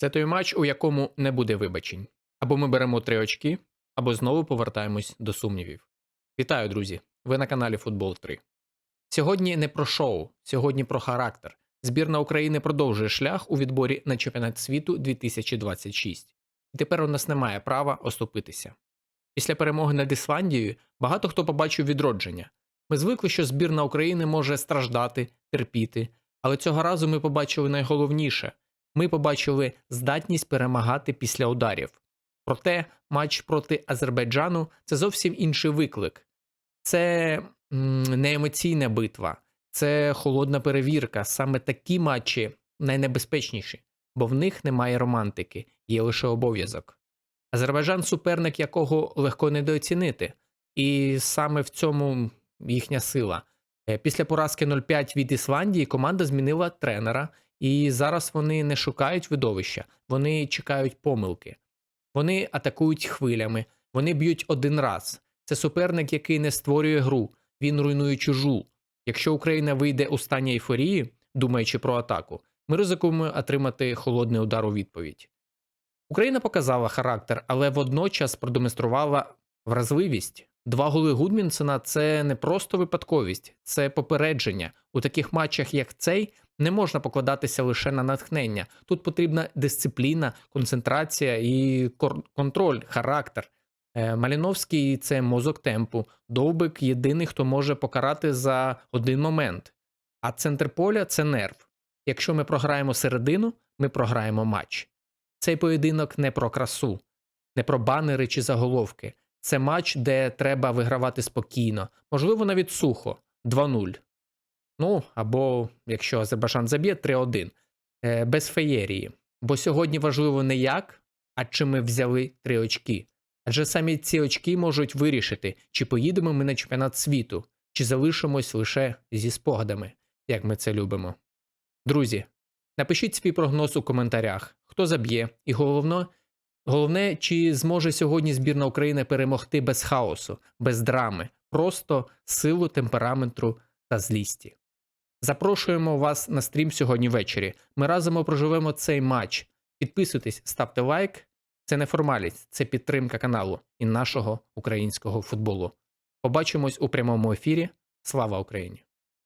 Це той матч, у якому не буде вибачень. Або ми беремо три очки, або знову повертаємось до сумнівів. Вітаю, друзі! Ви на каналі Футбол 3. Сьогодні не про шоу, сьогодні про характер. Збірна України продовжує шлях у відборі на чемпіонат світу 2026. І тепер у нас немає права оступитися. Після перемоги над Ісландією багато хто побачив відродження. Ми звикли, що збірна України може страждати, терпіти, але цього разу ми побачили найголовніше ми побачили здатність перемагати після ударів. Проте матч проти Азербайджану це зовсім інший виклик. Це не емоційна битва, це холодна перевірка. Саме такі матчі найнебезпечніші, бо в них немає романтики, є лише обов'язок. Азербайджан суперник, якого легко недооцінити, і саме в цьому їхня сила. Е, Після поразки 0-5 від Ісландії команда змінила тренера, і зараз вони не шукають видовища, вони чекають помилки. Вони атакують хвилями, вони б'ють один раз. Це суперник, який не створює гру, він руйнує чужу. Якщо Україна вийде у стані ейфорії, думаючи про атаку, ми ризикуємо отримати холодний удар у відповідь. Україна показала характер, але водночас продемонструвала вразливість. Два голи Гудмінсена це не просто випадковість, це попередження. У таких матчах, як цей, не можна покладатися лише на натхнення. Тут потрібна дисципліна, концентрація і контроль, характер. Е, Маліновський це мозок темпу. Довбик єдиний, хто може покарати за один момент. А центр поля це нерв. Якщо ми програємо середину, ми програємо матч. Цей поєдинок не про красу, не про банери чи заголовки. Це матч, де треба вигравати спокійно, можливо, навіть сухо 2-0. Ну або якщо Азербайджан заб'є 3-1, е, без феєрії. Бо сьогодні важливо не як, а чи ми взяли три очки. Адже самі ці очки можуть вирішити, чи поїдемо ми на чемпіонат світу, чи залишимось лише зі спогадами, як ми це любимо. Друзі, напишіть свій прогноз у коментарях, хто заб'є, і головно, головне, чи зможе сьогодні збірна України перемогти без хаосу, без драми, просто силу темпераменту та злісті. Запрошуємо вас на стрім сьогодні ввечері. Ми разом проживемо цей матч. Підписуйтесь, ставте лайк. Це не формальність, це підтримка каналу і нашого українського футболу. Побачимось у прямому ефірі. Слава Україні!